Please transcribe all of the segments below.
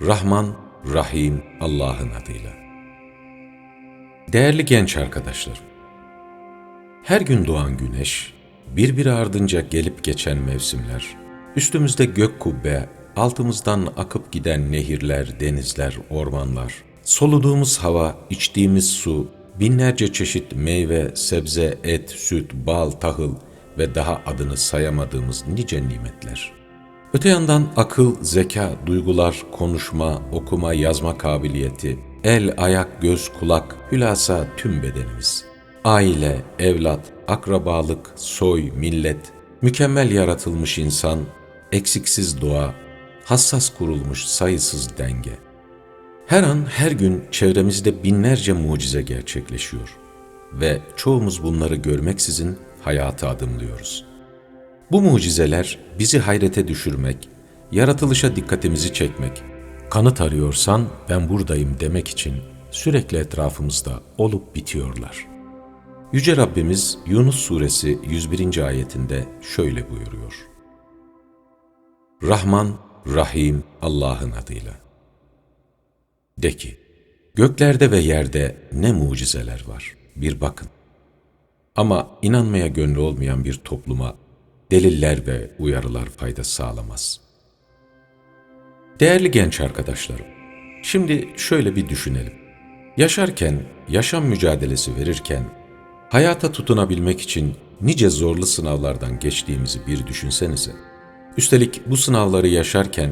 Rahman, Rahim Allah'ın adıyla. Değerli genç arkadaşlarım, her gün doğan güneş, birbiri ardınca gelip geçen mevsimler, üstümüzde gök kubbe, altımızdan akıp giden nehirler, denizler, ormanlar, soluduğumuz hava, içtiğimiz su, binlerce çeşit meyve, sebze, et, süt, bal, tahıl ve daha adını sayamadığımız nice nimetler. Öte yandan akıl, zeka, duygular, konuşma, okuma, yazma kabiliyeti, el, ayak, göz, kulak, hülasa tüm bedenimiz. Aile, evlat, akrabalık, soy, millet, mükemmel yaratılmış insan, eksiksiz doğa, hassas kurulmuş sayısız denge. Her an, her gün çevremizde binlerce mucize gerçekleşiyor ve çoğumuz bunları görmeksizin hayata adımlıyoruz. Bu mucizeler bizi hayrete düşürmek, yaratılışa dikkatimizi çekmek, kanıt arıyorsan ben buradayım demek için sürekli etrafımızda olup bitiyorlar. Yüce Rabbimiz Yunus Suresi 101. ayetinde şöyle buyuruyor. Rahman, Rahim Allah'ın adıyla. De ki, göklerde ve yerde ne mucizeler var, bir bakın. Ama inanmaya gönlü olmayan bir topluma deliller ve uyarılar fayda sağlamaz. Değerli genç arkadaşlarım, şimdi şöyle bir düşünelim. Yaşarken, yaşam mücadelesi verirken, hayata tutunabilmek için nice zorlu sınavlardan geçtiğimizi bir düşünsenize. Üstelik bu sınavları yaşarken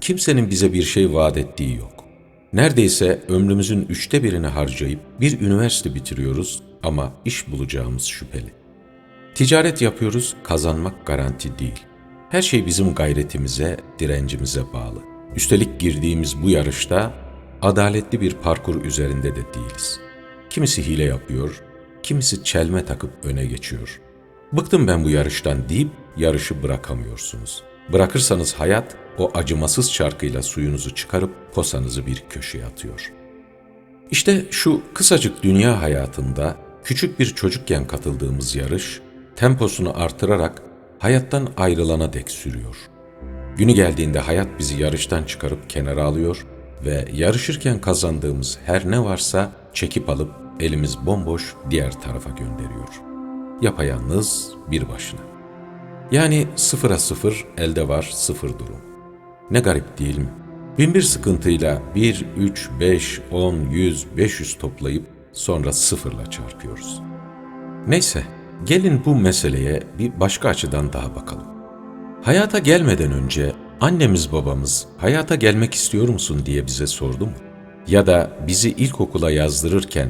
kimsenin bize bir şey vaat ettiği yok. Neredeyse ömrümüzün üçte birini harcayıp bir üniversite bitiriyoruz ama iş bulacağımız şüpheli. Ticaret yapıyoruz, kazanmak garanti değil. Her şey bizim gayretimize, direncimize bağlı. Üstelik girdiğimiz bu yarışta adaletli bir parkur üzerinde de değiliz. Kimisi hile yapıyor, kimisi çelme takıp öne geçiyor. Bıktım ben bu yarıştan deyip yarışı bırakamıyorsunuz. Bırakırsanız hayat o acımasız çarkıyla suyunuzu çıkarıp posanızı bir köşeye atıyor. İşte şu kısacık dünya hayatında küçük bir çocukken katıldığımız yarış temposunu artırarak hayattan ayrılana dek sürüyor. Günü geldiğinde hayat bizi yarıştan çıkarıp kenara alıyor ve yarışırken kazandığımız her ne varsa çekip alıp elimiz bomboş diğer tarafa gönderiyor. Yapayalnız bir başına. Yani sıfıra sıfır elde var sıfır durum. Ne garip değil mi? Binbir sıkıntıyla 1, 3, 5, 10, 100, 500 toplayıp sonra sıfırla çarpıyoruz. Neyse, gelin bu meseleye bir başka açıdan daha bakalım. Hayata gelmeden önce annemiz babamız hayata gelmek istiyor musun diye bize sordu mu? Ya da bizi ilkokula yazdırırken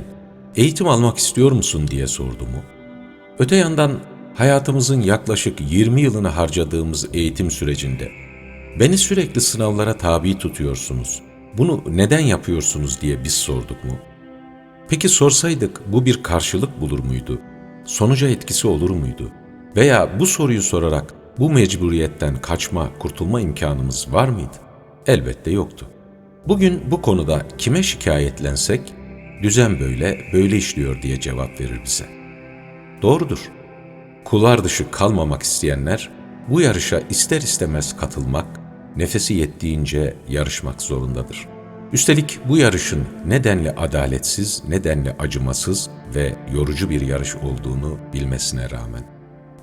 eğitim almak istiyor musun diye sordu mu? Öte yandan hayatımızın yaklaşık 20 yılını harcadığımız eğitim sürecinde beni sürekli sınavlara tabi tutuyorsunuz. Bunu neden yapıyorsunuz diye biz sorduk mu? Peki sorsaydık bu bir karşılık bulur muydu? Sonuca etkisi olur muydu? Veya bu soruyu sorarak bu mecburiyetten kaçma, kurtulma imkanımız var mıydı? Elbette yoktu. Bugün bu konuda kime şikayetlensek, düzen böyle, böyle işliyor diye cevap verir bize. Doğrudur. Kullar dışı kalmamak isteyenler bu yarışa ister istemez katılmak, nefesi yettiğince yarışmak zorundadır. Üstelik bu yarışın nedenli adaletsiz, nedenli acımasız ve yorucu bir yarış olduğunu bilmesine rağmen.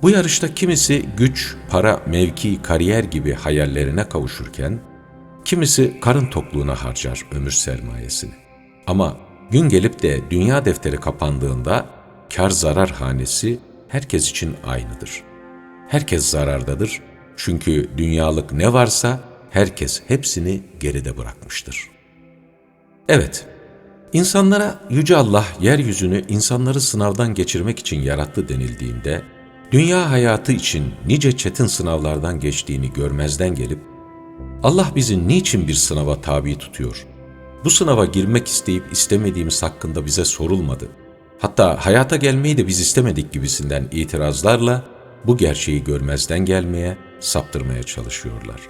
Bu yarışta kimisi güç, para, mevki, kariyer gibi hayallerine kavuşurken, kimisi karın tokluğuna harcar ömür sermayesini. Ama gün gelip de dünya defteri kapandığında kar zarar hanesi herkes için aynıdır. Herkes zarardadır çünkü dünyalık ne varsa herkes hepsini geride bırakmıştır. Evet, insanlara Yüce Allah yeryüzünü insanları sınavdan geçirmek için yarattı denildiğinde, dünya hayatı için nice çetin sınavlardan geçtiğini görmezden gelip, Allah bizi niçin bir sınava tabi tutuyor? Bu sınava girmek isteyip istemediğimiz hakkında bize sorulmadı. Hatta hayata gelmeyi de biz istemedik gibisinden itirazlarla bu gerçeği görmezden gelmeye, saptırmaya çalışıyorlar.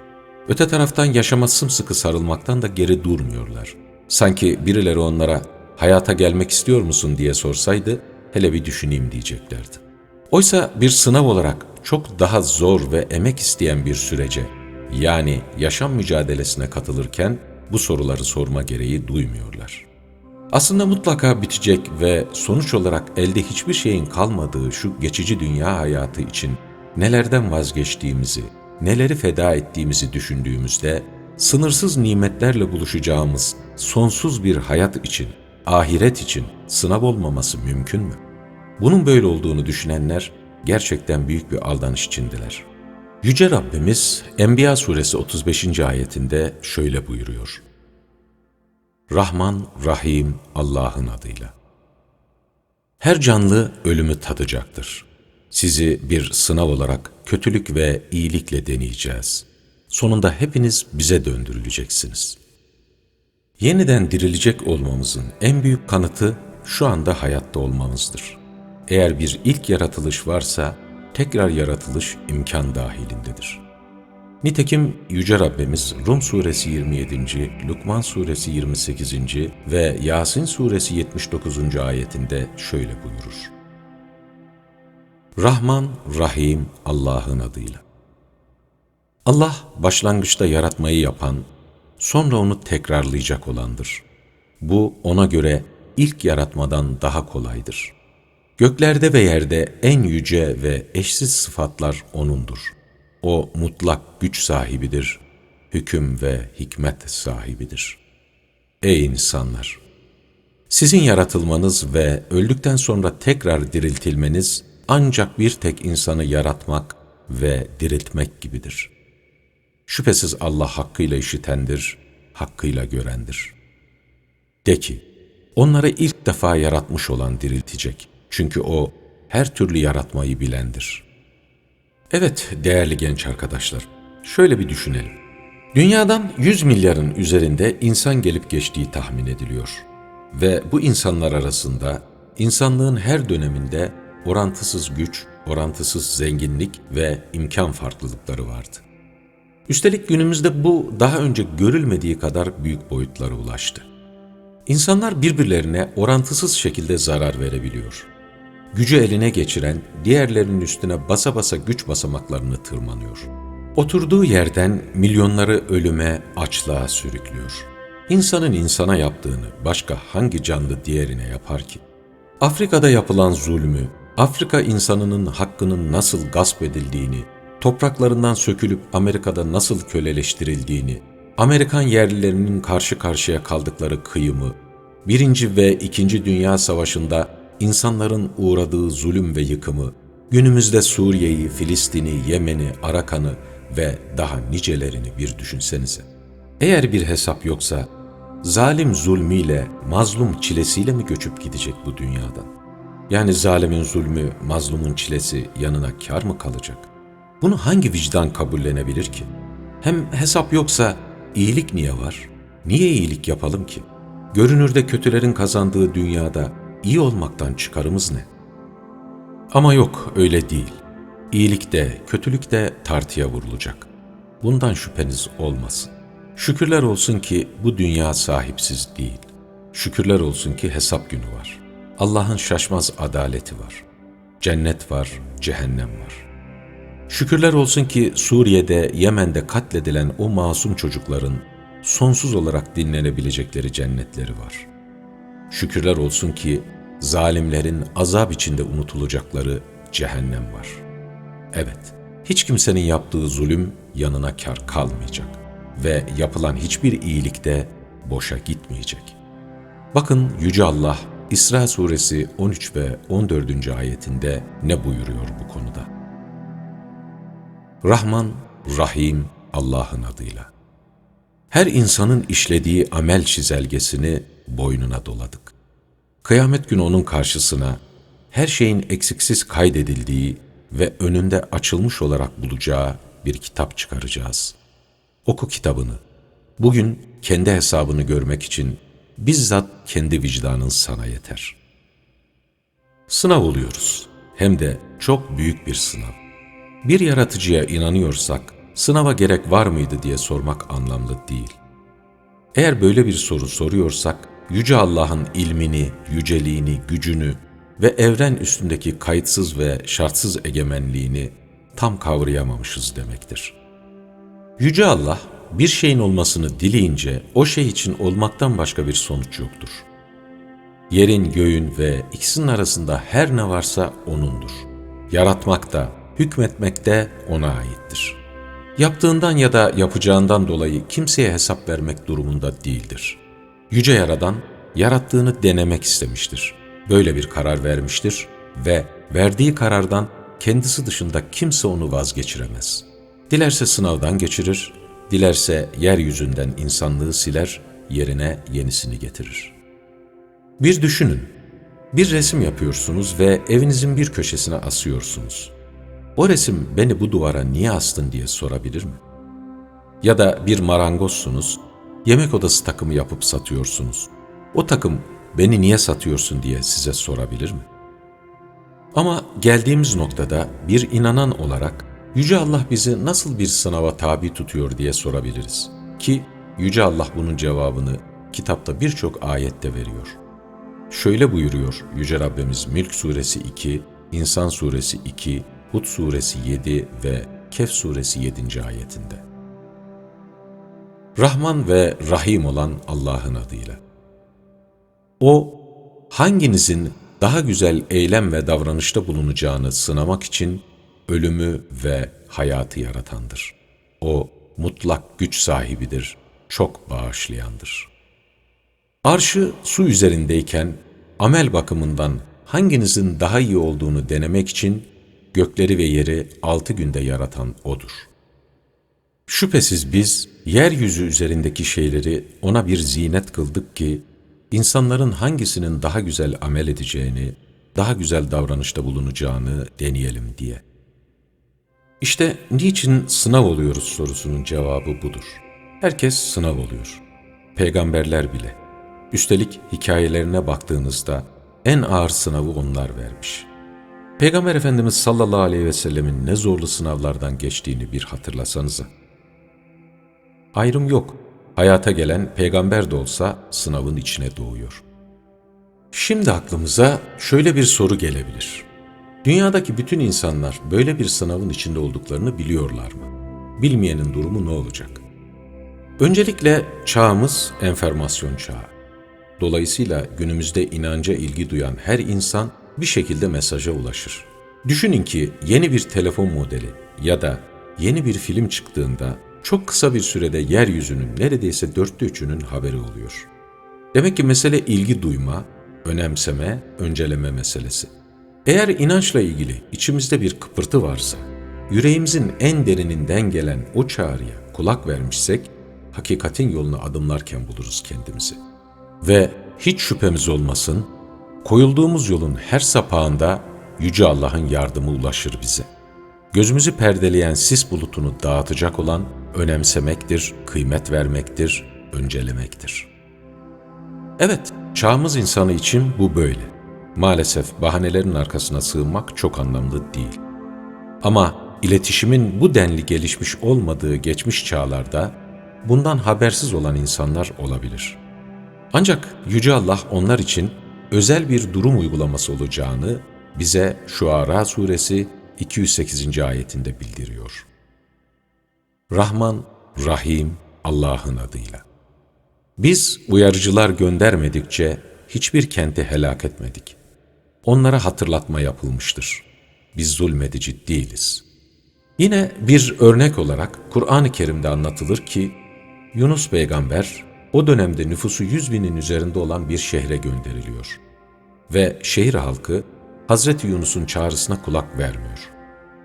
Öte taraftan yaşama sımsıkı sarılmaktan da geri durmuyorlar. Sanki birileri onlara hayata gelmek istiyor musun diye sorsaydı hele bir düşüneyim diyeceklerdi. Oysa bir sınav olarak çok daha zor ve emek isteyen bir sürece yani yaşam mücadelesine katılırken bu soruları sorma gereği duymuyorlar. Aslında mutlaka bitecek ve sonuç olarak elde hiçbir şeyin kalmadığı şu geçici dünya hayatı için nelerden vazgeçtiğimizi, neleri feda ettiğimizi düşündüğümüzde sınırsız nimetlerle buluşacağımız sonsuz bir hayat için, ahiret için sınav olmaması mümkün mü? Bunun böyle olduğunu düşünenler gerçekten büyük bir aldanış içindeler. Yüce Rabbimiz Enbiya suresi 35. ayetinde şöyle buyuruyor. Rahman, Rahim Allah'ın adıyla. Her canlı ölümü tadacaktır. Sizi bir sınav olarak kötülük ve iyilikle deneyeceğiz. Sonunda hepiniz bize döndürüleceksiniz. Yeniden dirilecek olmamızın en büyük kanıtı şu anda hayatta olmamızdır. Eğer bir ilk yaratılış varsa tekrar yaratılış imkan dahilindedir. Nitekim Yüce Rabbimiz Rum Suresi 27. Lukman Suresi 28. ve Yasin Suresi 79. ayetinde şöyle buyurur. Rahman, Rahim Allah'ın adıyla. Allah başlangıçta yaratmayı yapan, sonra onu tekrarlayacak olandır. Bu ona göre ilk yaratmadan daha kolaydır. Göklerde ve yerde en yüce ve eşsiz sıfatlar O'nundur. O mutlak güç sahibidir, hüküm ve hikmet sahibidir. Ey insanlar! Sizin yaratılmanız ve öldükten sonra tekrar diriltilmeniz ancak bir tek insanı yaratmak ve diriltmek gibidir. Şüphesiz Allah hakkıyla işitendir, hakkıyla görendir. De ki, onları ilk defa yaratmış olan diriltecek. Çünkü O her türlü yaratmayı bilendir. Evet değerli genç arkadaşlar, şöyle bir düşünelim. Dünyadan 100 milyarın üzerinde insan gelip geçtiği tahmin ediliyor. Ve bu insanlar arasında insanlığın her döneminde orantısız güç, orantısız zenginlik ve imkan farklılıkları vardı. Üstelik günümüzde bu daha önce görülmediği kadar büyük boyutlara ulaştı. İnsanlar birbirlerine orantısız şekilde zarar verebiliyor. Gücü eline geçiren diğerlerinin üstüne basa basa güç basamaklarını tırmanıyor. Oturduğu yerden milyonları ölüme, açlığa sürüklüyor. İnsanın insana yaptığını başka hangi canlı diğerine yapar ki? Afrika'da yapılan zulmü, Afrika insanının hakkının nasıl gasp edildiğini, topraklarından sökülüp Amerika'da nasıl köleleştirildiğini, Amerikan yerlilerinin karşı karşıya kaldıkları kıyımı, Birinci ve İkinci Dünya Savaşı'nda insanların uğradığı zulüm ve yıkımı, günümüzde Suriye'yi, Filistin'i, Yemen'i, Arakan'ı ve daha nicelerini bir düşünsenize. Eğer bir hesap yoksa, zalim zulmüyle, mazlum çilesiyle mi göçüp gidecek bu dünyadan? Yani zalimin zulmü, mazlumun çilesi yanına kar mı kalacak? Bunu hangi vicdan kabullenebilir ki? Hem hesap yoksa iyilik niye var? Niye iyilik yapalım ki? Görünürde kötülerin kazandığı dünyada iyi olmaktan çıkarımız ne? Ama yok öyle değil. İyilik de kötülük de tartıya vurulacak. Bundan şüpheniz olmasın. Şükürler olsun ki bu dünya sahipsiz değil. Şükürler olsun ki hesap günü var. Allah'ın şaşmaz adaleti var. Cennet var, cehennem var. Şükürler olsun ki Suriye'de, Yemen'de katledilen o masum çocukların sonsuz olarak dinlenebilecekleri cennetleri var. Şükürler olsun ki zalimlerin azap içinde unutulacakları cehennem var. Evet, hiç kimsenin yaptığı zulüm yanına kar kalmayacak ve yapılan hiçbir iyilik de boşa gitmeyecek. Bakın Yüce Allah İsra suresi 13 ve 14. ayetinde ne buyuruyor bu konuda? Rahman, Rahim Allah'ın adıyla. Her insanın işlediği amel çizelgesini boynuna doladık. Kıyamet günü onun karşısına her şeyin eksiksiz kaydedildiği ve önünde açılmış olarak bulacağı bir kitap çıkaracağız. Oku kitabını. Bugün kendi hesabını görmek için bizzat kendi vicdanın sana yeter. Sınav oluyoruz. Hem de çok büyük bir sınav. Bir yaratıcıya inanıyorsak, sınava gerek var mıydı diye sormak anlamlı değil. Eğer böyle bir soru soruyorsak, Yüce Allah'ın ilmini, yüceliğini, gücünü ve evren üstündeki kayıtsız ve şartsız egemenliğini tam kavrayamamışız demektir. Yüce Allah bir şeyin olmasını dileyince o şey için olmaktan başka bir sonuç yoktur. Yerin, göğün ve ikisinin arasında her ne varsa O'nundur. Yaratmak da, hükmetmek de O'na aittir. Yaptığından ya da yapacağından dolayı kimseye hesap vermek durumunda değildir. Yüce Yaradan, yarattığını denemek istemiştir. Böyle bir karar vermiştir ve verdiği karardan kendisi dışında kimse onu vazgeçiremez. Dilerse sınavdan geçirir, dilerse yeryüzünden insanlığı siler, yerine yenisini getirir. Bir düşünün, bir resim yapıyorsunuz ve evinizin bir köşesine asıyorsunuz. O resim beni bu duvara niye astın diye sorabilir mi? Ya da bir marangozsunuz, yemek odası takımı yapıp satıyorsunuz. O takım beni niye satıyorsun diye size sorabilir mi? Ama geldiğimiz noktada bir inanan olarak Yüce Allah bizi nasıl bir sınava tabi tutuyor diye sorabiliriz. Ki Yüce Allah bunun cevabını kitapta birçok ayette veriyor. Şöyle buyuruyor Yüce Rabbimiz Mülk Suresi 2, İnsan Suresi 2, Hud Suresi 7 ve Kehf Suresi 7. ayetinde. Rahman ve Rahim olan Allah'ın adıyla. O, hanginizin daha güzel eylem ve davranışta bulunacağını sınamak için ölümü ve hayatı yaratandır. O, mutlak güç sahibidir, çok bağışlayandır. Arşı su üzerindeyken amel bakımından hanginizin daha iyi olduğunu denemek için gökleri ve yeri altı günde yaratan O'dur. Şüphesiz biz yeryüzü üzerindeki şeyleri O'na bir zinet kıldık ki, insanların hangisinin daha güzel amel edeceğini, daha güzel davranışta bulunacağını deneyelim diye. İşte niçin sınav oluyoruz sorusunun cevabı budur. Herkes sınav oluyor. Peygamberler bile. Üstelik hikayelerine baktığınızda en ağır sınavı onlar vermiş. Peygamber Efendimiz sallallahu aleyhi ve sellemin ne zorlu sınavlardan geçtiğini bir hatırlasanıza. Ayrım yok. Hayata gelen peygamber de olsa sınavın içine doğuyor. Şimdi aklımıza şöyle bir soru gelebilir. Dünyadaki bütün insanlar böyle bir sınavın içinde olduklarını biliyorlar mı? Bilmeyenin durumu ne olacak? Öncelikle çağımız enformasyon çağı. Dolayısıyla günümüzde inanca ilgi duyan her insan bir şekilde mesaja ulaşır. Düşünün ki yeni bir telefon modeli ya da yeni bir film çıktığında çok kısa bir sürede yeryüzünün neredeyse dörtte üçünün haberi oluyor. Demek ki mesele ilgi duyma, önemseme, önceleme meselesi. Eğer inançla ilgili içimizde bir kıpırtı varsa, yüreğimizin en derininden gelen o çağrıya kulak vermişsek, hakikatin yolunu adımlarken buluruz kendimizi. Ve hiç şüphemiz olmasın, koyulduğumuz yolun her sapağında Yüce Allah'ın yardımı ulaşır bize. Gözümüzü perdeleyen sis bulutunu dağıtacak olan önemsemektir, kıymet vermektir, öncelemektir. Evet, çağımız insanı için bu böyle. Maalesef bahanelerin arkasına sığınmak çok anlamlı değil. Ama iletişimin bu denli gelişmiş olmadığı geçmiş çağlarda bundan habersiz olan insanlar olabilir. Ancak Yüce Allah onlar için özel bir durum uygulaması olacağını bize Şuara suresi 208. ayetinde bildiriyor. Rahman, Rahim Allah'ın adıyla. Biz uyarıcılar göndermedikçe hiçbir kenti helak etmedik. Onlara hatırlatma yapılmıştır. Biz zulmedici değiliz. Yine bir örnek olarak Kur'an-ı Kerim'de anlatılır ki Yunus peygamber o dönemde nüfusu yüz binin üzerinde olan bir şehre gönderiliyor. Ve şehir halkı Hazreti Yunus'un çağrısına kulak vermiyor.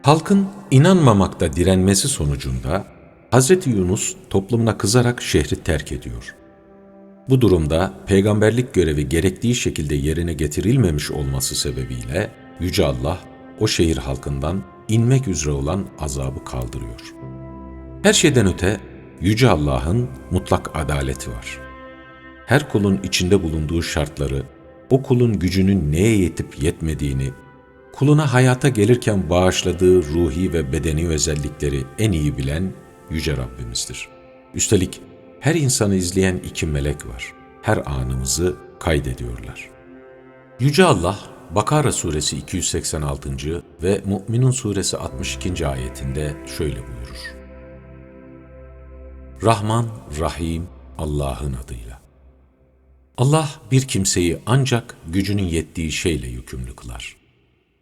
Halkın inanmamakta direnmesi sonucunda Hazreti Yunus toplumuna kızarak şehri terk ediyor. Bu durumda peygamberlik görevi gerektiği şekilde yerine getirilmemiş olması sebebiyle Yüce Allah o şehir halkından inmek üzere olan azabı kaldırıyor. Her şeyden öte Yüce Allah'ın mutlak adaleti var. Her kulun içinde bulunduğu şartları, o kulun gücünün neye yetip yetmediğini, kuluna hayata gelirken bağışladığı ruhi ve bedeni özellikleri en iyi bilen Yüce Rabbimizdir. Üstelik her insanı izleyen iki melek var. Her anımızı kaydediyorlar. Yüce Allah, Bakara suresi 286. ve Mü'minun suresi 62. ayetinde şöyle buyurur. Rahman, Rahim Allah'ın adıyla. Allah bir kimseyi ancak gücünün yettiği şeyle yükümlü kılar.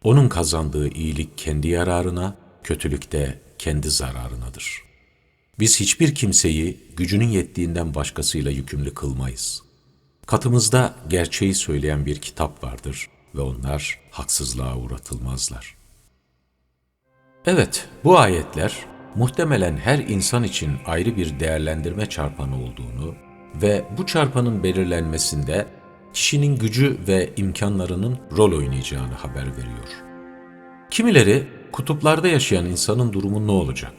Onun kazandığı iyilik kendi yararına, kötülük de kendi zararınadır. Biz hiçbir kimseyi gücünün yettiğinden başkasıyla yükümlü kılmayız. Katımızda gerçeği söyleyen bir kitap vardır ve onlar haksızlığa uğratılmazlar. Evet, bu ayetler muhtemelen her insan için ayrı bir değerlendirme çarpanı olduğunu ve bu çarpanın belirlenmesinde kişinin gücü ve imkanlarının rol oynayacağını haber veriyor. Kimileri kutuplarda yaşayan insanın durumu ne olacak?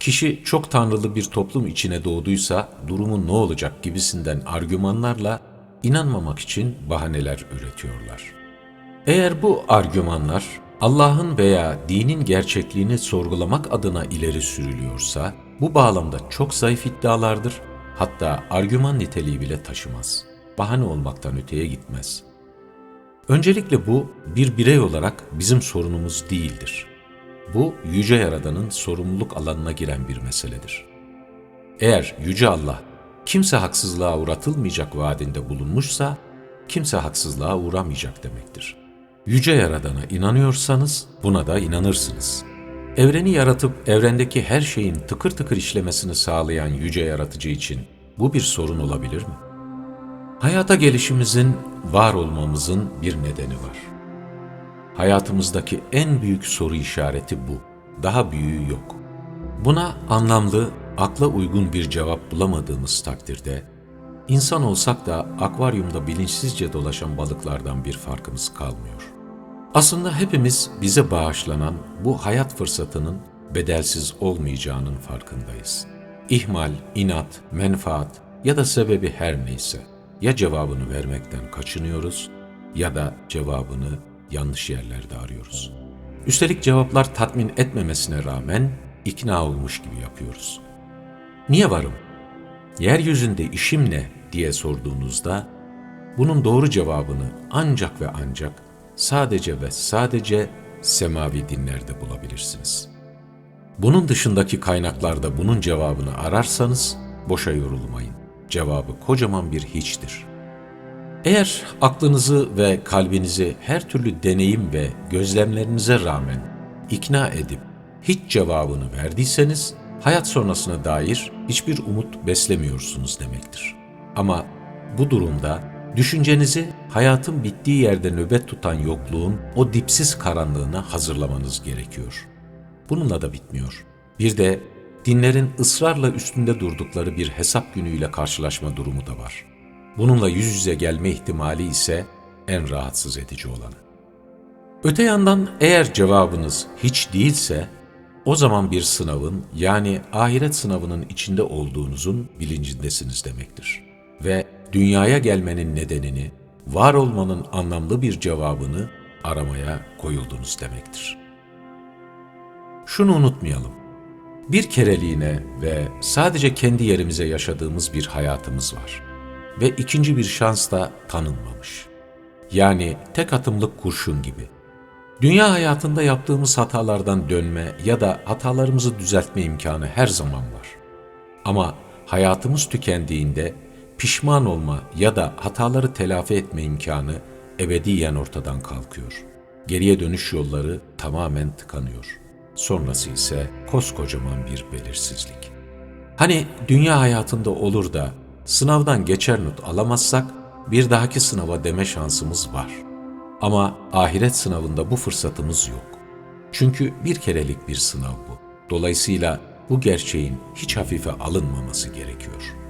Kişi çok tanrılı bir toplum içine doğduysa durumu ne olacak gibisinden argümanlarla inanmamak için bahaneler üretiyorlar. Eğer bu argümanlar Allah'ın veya dinin gerçekliğini sorgulamak adına ileri sürülüyorsa bu bağlamda çok zayıf iddialardır, hatta argüman niteliği bile taşımaz. Bahane olmaktan öteye gitmez. Öncelikle bu bir birey olarak bizim sorunumuz değildir. Bu yüce yaradanın sorumluluk alanına giren bir meseledir. Eğer yüce Allah kimse haksızlığa uğratılmayacak vaadinde bulunmuşsa kimse haksızlığa uğramayacak demektir. Yüce yaradana inanıyorsanız buna da inanırsınız. Evreni yaratıp evrendeki her şeyin tıkır tıkır işlemesini sağlayan yüce yaratıcı için bu bir sorun olabilir mi? Hayata gelişimizin, var olmamızın bir nedeni var. Hayatımızdaki en büyük soru işareti bu. Daha büyüğü yok. Buna anlamlı, akla uygun bir cevap bulamadığımız takdirde, insan olsak da akvaryumda bilinçsizce dolaşan balıklardan bir farkımız kalmıyor. Aslında hepimiz bize bağışlanan bu hayat fırsatının bedelsiz olmayacağının farkındayız. İhmal, inat, menfaat ya da sebebi her neyse ya cevabını vermekten kaçınıyoruz ya da cevabını yanlış yerlerde arıyoruz. Üstelik cevaplar tatmin etmemesine rağmen ikna olmuş gibi yapıyoruz. Niye varım? Yeryüzünde işim ne diye sorduğunuzda bunun doğru cevabını ancak ve ancak sadece ve sadece semavi dinlerde bulabilirsiniz. Bunun dışındaki kaynaklarda bunun cevabını ararsanız boşa yorulmayın. Cevabı kocaman bir hiçtir. Eğer aklınızı ve kalbinizi her türlü deneyim ve gözlemlerinize rağmen ikna edip hiç cevabını verdiyseniz hayat sonrasına dair hiçbir umut beslemiyorsunuz demektir. Ama bu durumda düşüncenizi hayatın bittiği yerde nöbet tutan yokluğun o dipsiz karanlığına hazırlamanız gerekiyor. Bununla da bitmiyor. Bir de dinlerin ısrarla üstünde durdukları bir hesap günüyle karşılaşma durumu da var. Bununla yüz yüze gelme ihtimali ise en rahatsız edici olanı. Öte yandan eğer cevabınız hiç değilse o zaman bir sınavın yani ahiret sınavının içinde olduğunuzun bilincindesiniz demektir. Ve dünyaya gelmenin nedenini, var olmanın anlamlı bir cevabını aramaya koyuldunuz demektir. Şunu unutmayalım. Bir kereliğine ve sadece kendi yerimize yaşadığımız bir hayatımız var. Ve ikinci bir şans da tanınmamış. Yani tek atımlık kurşun gibi. Dünya hayatında yaptığımız hatalardan dönme ya da hatalarımızı düzeltme imkanı her zaman var. Ama hayatımız tükendiğinde pişman olma ya da hataları telafi etme imkanı ebediyen ortadan kalkıyor. Geriye dönüş yolları tamamen tıkanıyor. Sonrası ise koskocaman bir belirsizlik. Hani dünya hayatında olur da sınavdan geçer not alamazsak bir dahaki sınava deme şansımız var. Ama ahiret sınavında bu fırsatımız yok. Çünkü bir kerelik bir sınav bu. Dolayısıyla bu gerçeğin hiç hafife alınmaması gerekiyor.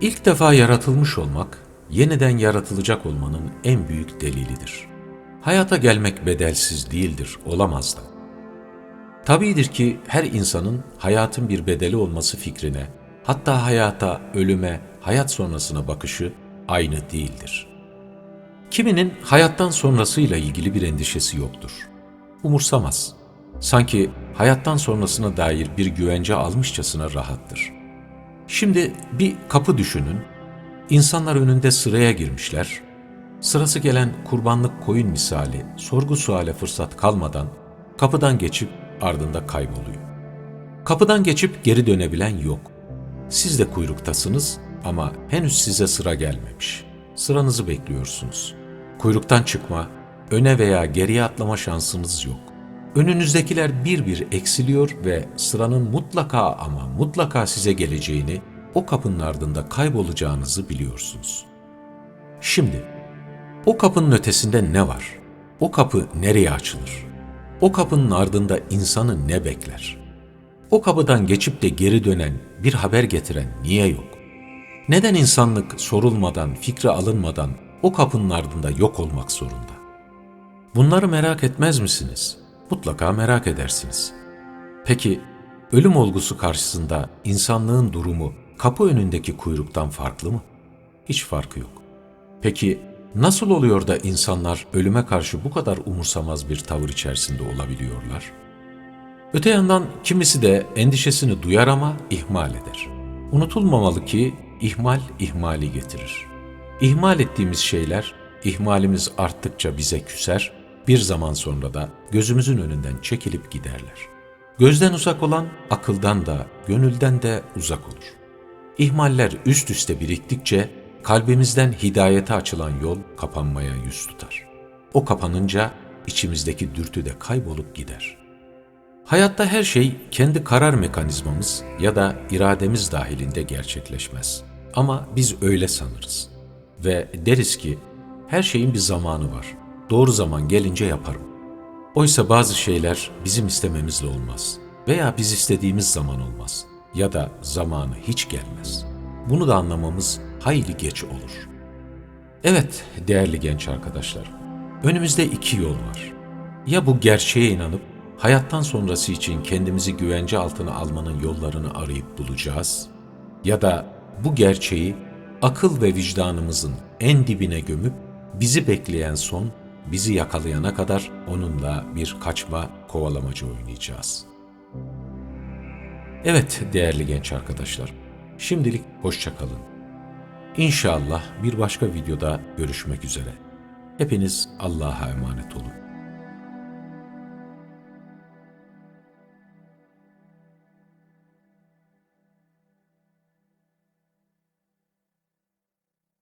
İlk defa yaratılmış olmak, yeniden yaratılacak olmanın en büyük delilidir. Hayata gelmek bedelsiz değildir, olamaz da. Tabidir ki her insanın hayatın bir bedeli olması fikrine, hatta hayata, ölüme, hayat sonrasına bakışı aynı değildir. Kiminin hayattan sonrasıyla ilgili bir endişesi yoktur. Umursamaz. Sanki hayattan sonrasına dair bir güvence almışçasına rahattır. Şimdi bir kapı düşünün. İnsanlar önünde sıraya girmişler. Sırası gelen kurbanlık koyun misali sorgu suale fırsat kalmadan kapıdan geçip ardında kayboluyor. Kapıdan geçip geri dönebilen yok. Siz de kuyruktasınız ama henüz size sıra gelmemiş. Sıranızı bekliyorsunuz. Kuyruktan çıkma, öne veya geriye atlama şansınız yok. Önünüzdekiler bir bir eksiliyor ve sıranın mutlaka ama mutlaka size geleceğini, o kapının ardında kaybolacağınızı biliyorsunuz. Şimdi, o kapının ötesinde ne var? O kapı nereye açılır? O kapının ardında insanı ne bekler? O kapıdan geçip de geri dönen, bir haber getiren niye yok? Neden insanlık sorulmadan, fikre alınmadan o kapının ardında yok olmak zorunda? Bunları merak etmez misiniz? Mutlaka merak edersiniz. Peki, ölüm olgusu karşısında insanlığın durumu kapı önündeki kuyruktan farklı mı? Hiç farkı yok. Peki nasıl oluyor da insanlar ölüme karşı bu kadar umursamaz bir tavır içerisinde olabiliyorlar? Öte yandan kimisi de endişesini duyar ama ihmal eder. Unutulmamalı ki ihmal ihmali getirir. İhmal ettiğimiz şeyler ihmalimiz arttıkça bize küser, bir zaman sonra da gözümüzün önünden çekilip giderler. Gözden uzak olan akıldan da gönülden de uzak olur. İhmaller üst üste biriktikçe kalbimizden hidayete açılan yol kapanmaya yüz tutar. O kapanınca içimizdeki dürtü de kaybolup gider. Hayatta her şey kendi karar mekanizmamız ya da irademiz dahilinde gerçekleşmez. Ama biz öyle sanırız. Ve deriz ki her şeyin bir zamanı var. Doğru zaman gelince yaparım. Oysa bazı şeyler bizim istememizle olmaz veya biz istediğimiz zaman olmaz ya da zamanı hiç gelmez. Bunu da anlamamız hayli geç olur. Evet değerli genç arkadaşlar, önümüzde iki yol var. Ya bu gerçeğe inanıp hayattan sonrası için kendimizi güvence altına almanın yollarını arayıp bulacağız ya da bu gerçeği akıl ve vicdanımızın en dibine gömüp bizi bekleyen son bizi yakalayana kadar onunla bir kaçma kovalamacı oynayacağız. Evet değerli genç arkadaşlar, şimdilik hoşça kalın. İnşallah bir başka videoda görüşmek üzere. Hepiniz Allah'a emanet olun.